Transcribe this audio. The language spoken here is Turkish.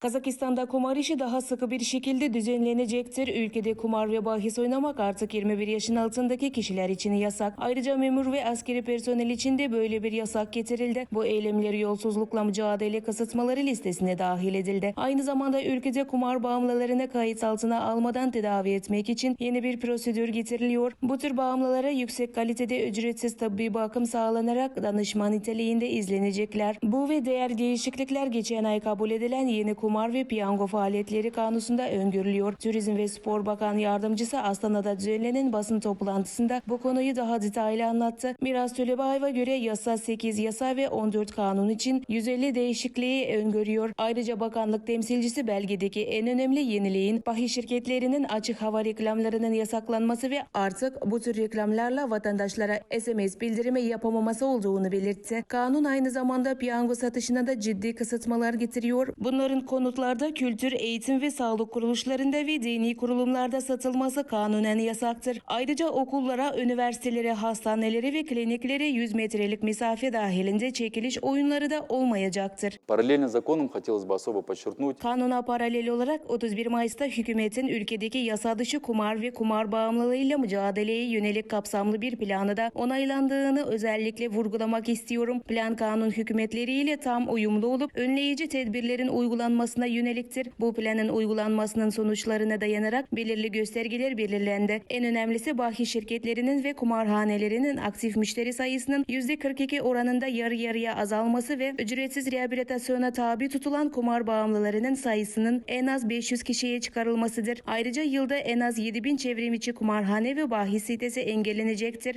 Kazakistan'da kumar işi daha sıkı bir şekilde düzenlenecektir. Ülkede kumar ve bahis oynamak artık 21 yaşın altındaki kişiler için yasak. Ayrıca memur ve askeri personel için de böyle bir yasak getirildi. Bu eylemler yolsuzlukla mücadele kısıtmaları listesine dahil edildi. Aynı zamanda ülkede kumar bağımlılarını kayıt altına almadan tedavi etmek için yeni bir prosedür getiriliyor. Bu tür bağımlılara yüksek kalitede ücretsiz tıbbi bakım sağlanarak danışman niteliğinde izlenecekler. Bu ve diğer değişiklikler geçen ay kabul edilen yeni kumar ve piyango faaliyetleri kanununda öngörülüyor. Turizm ve Spor Bakan Yardımcısı Astana'da düzenlenen basın toplantısında bu konuyu daha detaylı anlattı. Miras Tölebayev'a göre yasa 8 yasa ve 14 kanun için 150 değişikliği öngörüyor. Ayrıca bakanlık temsilcisi belgedeki en önemli yeniliğin bahis şirketlerinin açık hava reklamlarının yasaklanması ve artık bu tür reklamlarla vatandaşlara SMS bildirimi yapamaması olduğunu belirtti. Kanun aynı zamanda piyango satışına da ciddi kısıtmalar getiriyor. Bunların konutlarda, kültür, eğitim ve sağlık kuruluşlarında ve dini kurulumlarda satılması kanunen yasaktır. Ayrıca okullara, üniversitelere, hastanelere ve kliniklere 100 metrelik mesafe dahilinde çekiliş oyunları da olmayacaktır. Параллельно с законом хотелось бы особо подчеркнуть, Kanuna paralel olarak 31 Mayıs'ta hükümetin ülkedeki yasa dışı kumar ve kumar bağımlılığıyla mücadeleye yönelik kapsamlı bir planı da onaylandığını özellikle vurgulamak istiyorum. Plan kanun hükümetleriyle tam uyumlu olup önleyici tedbirlerin uygulanmasına yöneliktir. Bu planın uygulanmasının sonuçlarına dayanarak belirli göstergeler belirlendi. En önemlisi bahis şirketlerinin ve kumarhanelerinin aktif müşteri sayısının %42 oranında yarı yarıya azalması ve ücretsiz rehabilitasyona tabi tutulan kumar bağımlılarının sayısının en az 500 kişiye çıkarılmasıdır. Ayrıca yılda en az 7000 çevrim içi kumarhane ve bahis sitesi engellenecektir.